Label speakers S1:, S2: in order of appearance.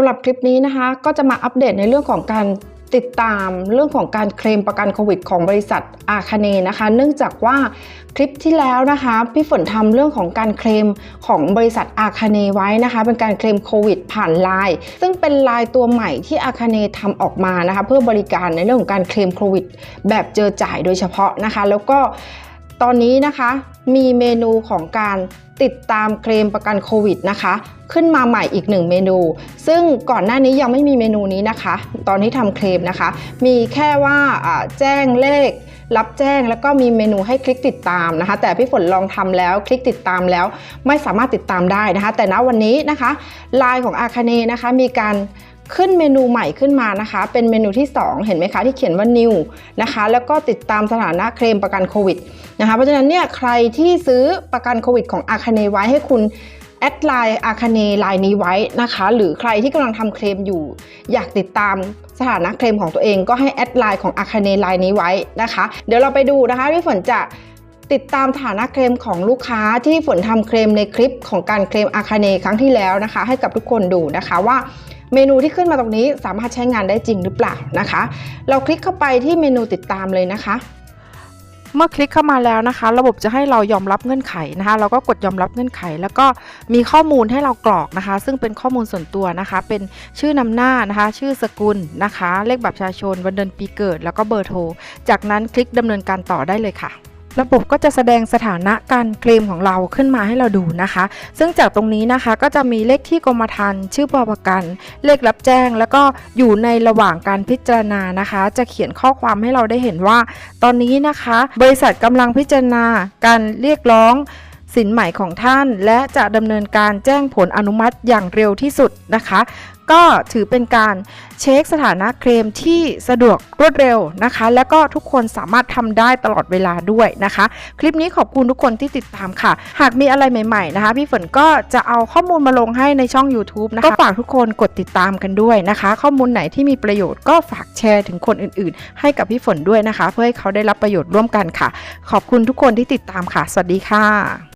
S1: สำหรับคลิปนี้นะคะ ก็จะมาอัปเดตในเรื่องของการติดตามเรื่องของการเคลมประกันโควิดของบริษัทอาคาเนนะคะ เนื่องจากว่าคลิปที่แล้วนะคะพี่ฝนทำเรื่องของการเคลมของบริษัทอาคาเนไว้นะคะ เป็นการเคลมโควิดผ่านไลน์ซึ่งเป็นไลน์ตัวใหม่ที่อาคาเนทำออกมานะคะ เพื่อบริการในเรื่องของการเคลมโควิดแบบเจอจ่ายโดยเฉพาะนะคะ แล้วก็ ตอนนี้นะคะมีเมนูของการติดตามเคลมประกันโควิดนะคะ ขึ้นมาใหม่อีกหนึ่งเมนู ซึ่งก่อนหน้านี้ยังไม่มีเมนูนี้นะคะ ตอนที่ทำเคลมนะคะ มีแค่ว่าแจ้งเลข รับแจ้งแล้วก็มีเมนูให้คลิกติดตามนะคะ แต่พี่ฝนลองทำแล้วคลิกติดตามแล้ว ไม่สามารถติดตามได้นะคะ แต่ณวันนี้นะคะไลน์ของอาคาเนนะคะมีการ ขึ้นเมนูใหม่ขึ้นมานะคะ เป็นเมนูที่ 2 เห็นไหมคะที่เขียนว่า new นะคะ แล้วก็ติดตามสถานะเคลมประกันโควิดนะคะ เพราะฉะนั้นเนี่ยใครที่ซื้อประกันโควิดของอาคาเนไว้ให้คุณแอดไลน์อาคาเนไลน์นี้ไว้นะคะ หรือใครที่กำลังทำเคลมอยู่ อยากติดตามสถานะเคลมของตัวเองก็ให้แอดไลน์ของอาคาเนไลน์นี้ไว้นะคะ เดี๋ยวเราไปดูนะคะที่ฝนจะ ติดตามสถานะเคลมของลูกค้าที่ฝนทำเคลมในคลิปของการเคลมอาคาเนครั้งที่แล้วนะคะ ให้กับทุกคนดูนะคะว่าเมนูที่ขึ้นมาตรงนี้สามารถใช้งานได้จริงหรือเปล่านะคะ เราคลิกเข้าไปที่เมนูติดตามเลยนะคะ เมื่อคลิกเข้ามาแล้วนะคะ ระบบจะให้เรายอมรับเงื่อนไขนะคะ เราก็กดยอมรับเงื่อนไข แล้วก็มีข้อมูลให้เรากรอกนะคะ ซึ่งเป็นข้อมูลส่วนตัวนะคะ เป็นชื่อนำหน้านะคะ ชื่อสกุลนะคะ เลขบัตรประชาชนวันเดือนปีเกิด แล้วก็เบอร์โทร จากนั้นคลิกดำเนินการต่อได้เลยค่ะ ระบบก็จะแสดงสถานะการเคลมของเราขึ้นมาให้เราดูนะคะ ซึ่งจากตรงนี้นะคะก็จะมีเลขที่กรมธรรม์ชื่อประกัน เลขรับแจ้ง แล้วก็อยู่ในระหว่างการพิจารณานะคะ จะเขียนข้อความให้เราได้เห็นว่า ตอนนี้นะคะ บริษัทกำลังพิจารณาการเรียกร้อง สินใหม่ของท่าน และจะดำเนินการแจ้งผลอนุมัติอย่างเร็วที่สุดนะคะ ก็ถือเป็นการเช็คสถานะเคลมที่สะดวกรวดเร็วนะคะ และก็ทุกคนสามารถทำได้ตลอดเวลาด้วยนะคะ คลิปนี้ขอบคุณทุกคนที่ติดตามค่ะ หากมีอะไรใหม่ ๆ นะคะ พี่ฝนก็จะเอาข้อมูลมาลงให้ในช่อง YouTube นะคะ ก็ฝากทุกคนกดติดตามกันด้วยนะคะ ข้อมูลไหนที่มีประโยชน์ก็ฝากแชร์ถึงคนอื่น ๆ ให้กับพี่ฝนด้วยนะคะ เพื่อให้เขาได้รับประโยชน์ร่วมกันค่ะ ขอบคุณทุกคนที่ติดตามค่ะ สวัสดีค่ะ